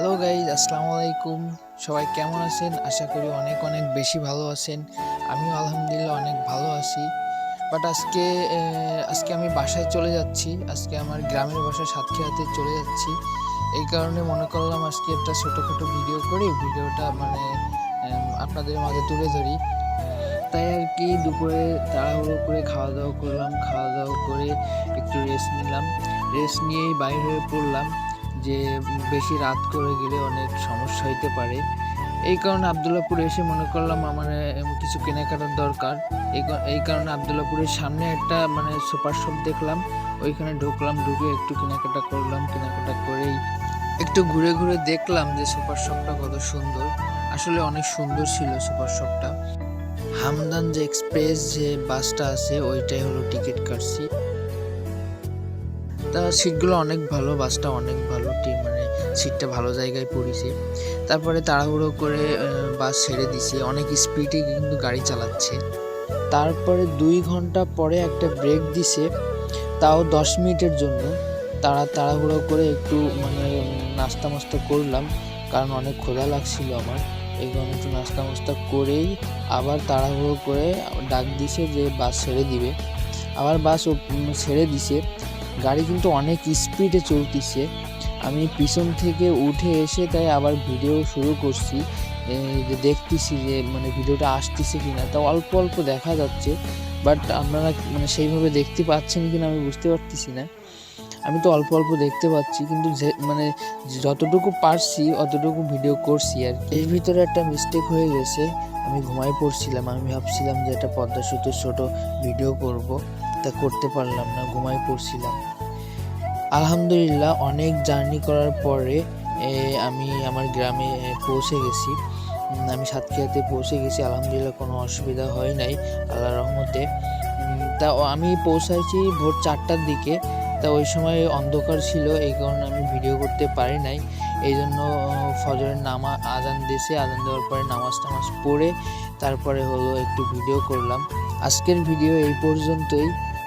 Hello guys আসসালামু আলাইকুম। সবাই কেমন আছেন? আশা করি অনেক অনেক বেশি ভালো আছেন। আমিও আলহামদুলিল্লাহ অনেক ভালো আছি। বাট আজকে আজকে আমি বাসায় চলে যাচ্ছি। আজকে আমার গ্রামের বাসায় সাতক্ষীরাতে চলে যাচ্ছি। এই কারণে মনে করলাম আজকে একটা ছোটোখাটো ভিডিও করে। ভিডিওটা মানে আপনাদের মাঝে তুলে ধরি। তাই আর কি, দুপুরে তাড়াহুড়ো করে খাওয়া দাওয়া করলাম। খাওয়া দাওয়া করে একটু রেস্ট নিলাম। রেস্ট নিয়েই বাইরে হয়ে পড়লাম। যে বেশি রাত করে গেলে অনেক সমস্যা হইতে পারে। এই কারণে আবদুল্লাপুরে এসে মনে করলাম আমার কিছু কেনাকাটার দরকার। এই কারণে আবদুল্লাপুরের সামনে একটা মানে সুপার শপ দেখলাম। ওইখানে ঢুকলাম, ঢুকে একটু কেনাকাটা করলাম, কেনাকাটা করেই একটু ঘুরে ঘুরে দেখলাম যে সুপার শপটা কত সুন্দর। আসলে অনেক সুন্দর ছিল সুপার শপটা। হামদান যে এক্সপ্রেস যে বাসটা আছে, ওইটাই হলো টিকিট কাটছি। তা সিটগুলো অনেক ভালো, বাসটা অনেক ভালো মানে সিটটা ভালো জায়গায় পড়েছে। তারপরে তাড়াহুড়ো করে বাস ছেড়ে দিছে অনেক স্পিডে কিন্তু গাড়ি চালাচ্ছে। তারপরে দুই ঘণ্টা পরে একটা ব্রেক দিছে, তাও দশ মিনিটের জন্য। তারা তাড়াহুড়ো করে একটু মানে নাস্তা মাস্তা করলাম, কারণ অনেক ক্ষুধা লাগছিল আমার। এই কারণে একটু নাস্তা মাস্তা করেই আবার তাড়াহুড়ো করে ডাক দিছে যে বাস ছেড়ে দিবে। আবার বাস ছেড়ে দিছে। গাড়ি কিন্তু অনেক স্পিডে চলতিছে। আমি পিছন থেকে উঠে এসে তাই আবার ভিডিও শুরু করছি। দেখতেছি যে মানে ভিডিওটা আসতেছে কি না তা অল্প অল্প দেখা যাচ্ছে। বাট আপনারা মানে সেইভাবে দেখতে পাচ্ছেন কি না আমি বুঝতে পারতেছি না। আমি তো অল্প অল্প দেখতে পাচ্ছি, কিন্তু যে মানে যতটুকু পারছি, অতটুকু ভিডিও করছি আর এর ভিতরে একটা মিস্টেক হয়ে গেছে। আমি ঘুমাই পড়ছিলাম, আমি ভাবছিলাম যে একটা পদ্মা সেতুর ছোট ভিডিও করব। তা করতে পারলাম না ঘুমাই পড়ছিলাম। আলহামদুলিল্লাহ, অনেক জার্নি করার পরে আমি আমার গ্রামে পৌঁছে গেছি। আমি সাতক্ষীরাতে পৌঁছে গেছি। আলহামদুলিল্লাহ, কোনো অসুবিধা হয় নাই আল্লাহ রহমতে। তা আমি পৌঁছাইছি ভোর চারটার দিকে। তা ওই সময় অন্ধকার ছিল, এই কারণে আমি ভিডিও করতে পারি নাই। এই জন্য ফজরের নামা, আজান দিয়েছে। আজান দেওয়ার পরে নামাজ টামাজ পড়ে, তারপরে হলো একটু ভিডিও করলাম। আজকের ভিডিও এই পর্যন্তই।